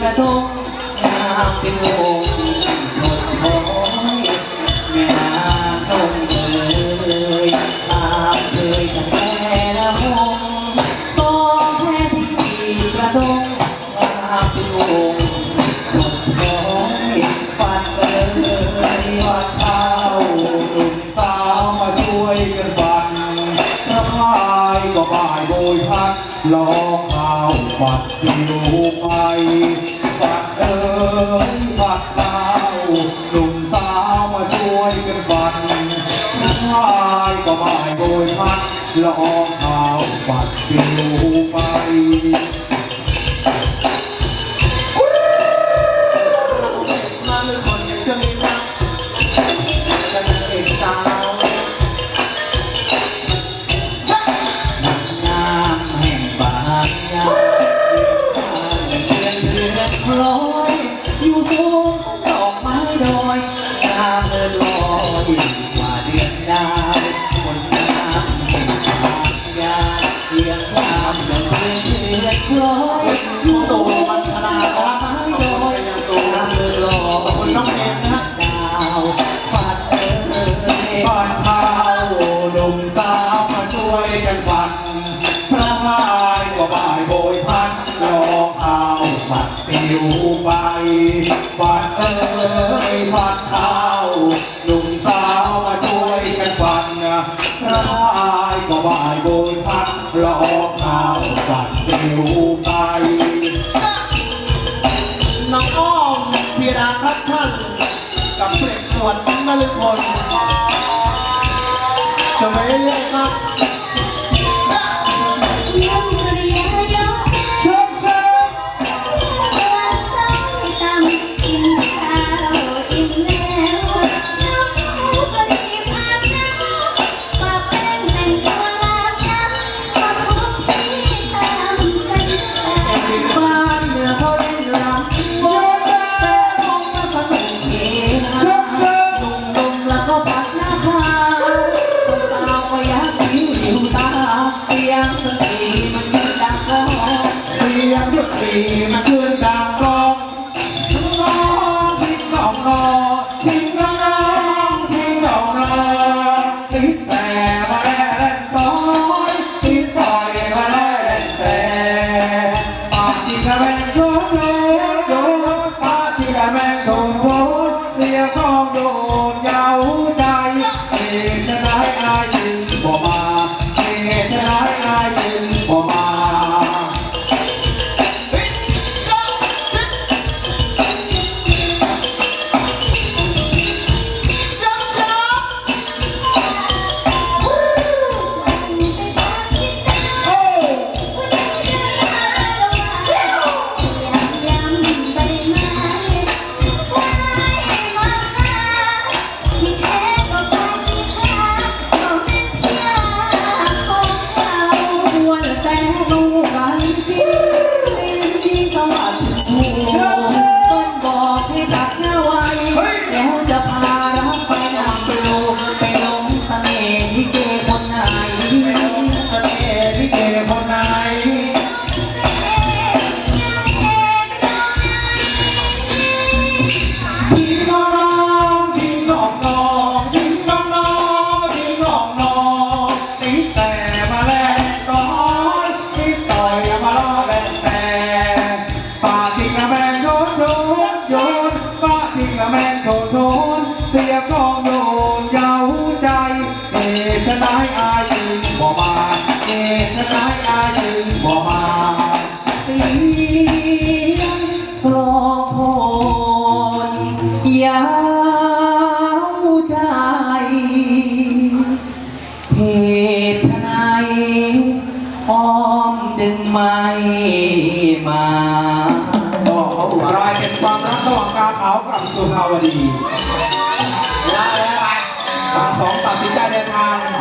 กระทงงามเป็นวงชดช้อยแม่นางทงเอ่ยตามเคยฉันแม่ละหงสองแค่ที่มีกระทงงามเป็นวงชดช้อยฟันเอ่ยฟันเข้าวหนุ่มสาวมาช่วยกันฟันพระพายก็บ่ายโบยพัดลอง ปัดดูไปปัดเอ้ยฝัดข้าวหนุ่มสาวมาช่วยกันปัดชายก็บ่ายโดยพัดลองข้าวปัดดูไป อยกว่าเดือนดาวคนงามแห่งบางยาเรียงความเดือนเดือนพลอยอยู่ตรงดอกไม้ดอยงามเอินลอยน้องเอ็มนะดาวปัดเอ่ยฟันข้าวหนุ่มสาวมาช่วยกันฟันพระพายก็บ่ายโบยพัดลองข้าวฝัดปิวไปฟันเอ้ยฟันข้าาวฝัดปิวไป น้องอ้อมพีราครับท่าน กับเพลงขวดนฤพลสมัยเรื่อยครับ งดนตรีมันขึ้นดังกงน้องทิ้งน้องนอทิ้งน้องทิ้งน้องนอติดแต่มาแล่นต้อยทิ้งต่อยมาแล่นแต่ปากที่กระแมงโดนโยนโดนปากที่กระแมงโดายอายจึงบ่มาเสียงกลองโคนยาวใจ เหตุไฉนอ้อมจึงไม่มาก็เขากลายเป็นความรักระหว่างกาขาวกับสุภาวดีและแล้วทั้งสองตัดสินใจเดินทาง